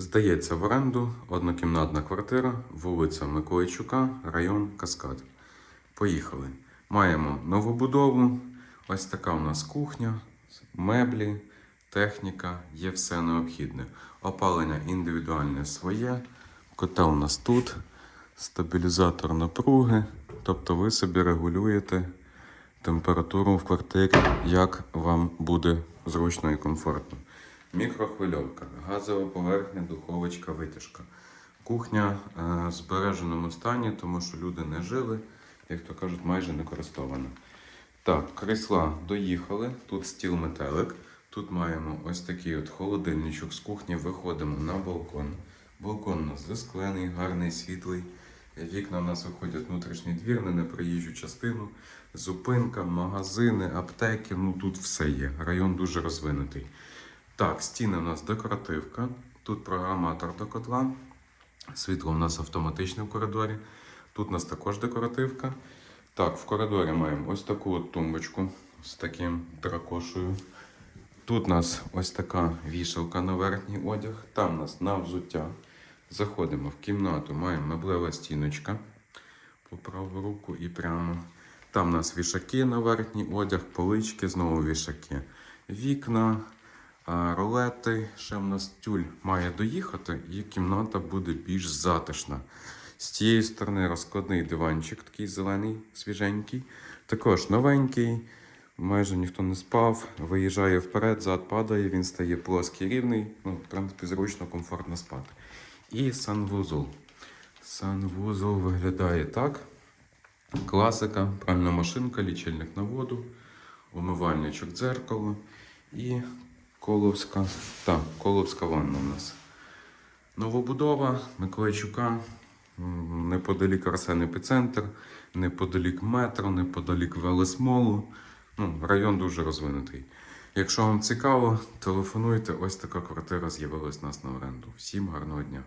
Здається в оренду однокімнатна квартира, вулиця Миколайчука, район Каскад. Поїхали. Маємо новобудову. Ось така у нас кухня, меблі, техніка, є все необхідне. Опалення індивідуальне своє. Котел у нас тут, стабілізатор напруги. Тобто ви собі регулюєте температуру в квартирі, як вам буде зручно і комфортно. Мікрохвильовка, газова поверхня, духовочка, витяжка. Кухня е, в збереженому стані, тому що люди не жили, як то кажуть, майже не користована. Так, крісла доїхали. Тут стіл метелик. Тут маємо ось такий от холодильничок з кухні. Виходимо на балкон. Балкон у нас засклений, гарний, світлий. Вікна у нас виходять в внутрішній двір, на проїжджу частину. Зупинка, магазини, аптеки. Ну тут все є. Район дуже розвинутий. Так, стіни у нас декоративка. Тут програматор до котла. Світло у нас автоматичне в коридорі. Тут у нас також декоративка. Так, в коридорі маємо ось таку от тумбочку з таким дракошею. Тут у нас ось така вішалка на верхній одяг. Там у нас на взуття. Заходимо в кімнату, маємо меблева стіночка по праву руку і прямо. Там у нас вішаки на верхній одяг, полички, знову вішаки. Вікна, а, ролети. Ще в нас тюль має доїхати, і кімната буде більш затишна. З цієї сторони розкладний диванчик, такий зелений, свіженький. Також новенький, майже ніхто не спав. Виїжджає вперед, зад падає, він стає плоский, рівний. Ну, в принципі, зручно, комфортно спати. І санвузол. Санвузол виглядає так. Класика, пральна машинка, лічильник на воду, умивальничок дзеркало і коловська, та, коловська ванна у нас. Новобудова Миколайчука, неподалік Арсен епіцентр, неподалік метро, неподалік велесмолу. Ну, район дуже розвинутий. Якщо вам цікаво, телефонуйте. Ось така квартира з'явилась у нас на оренду. Всім гарного дня!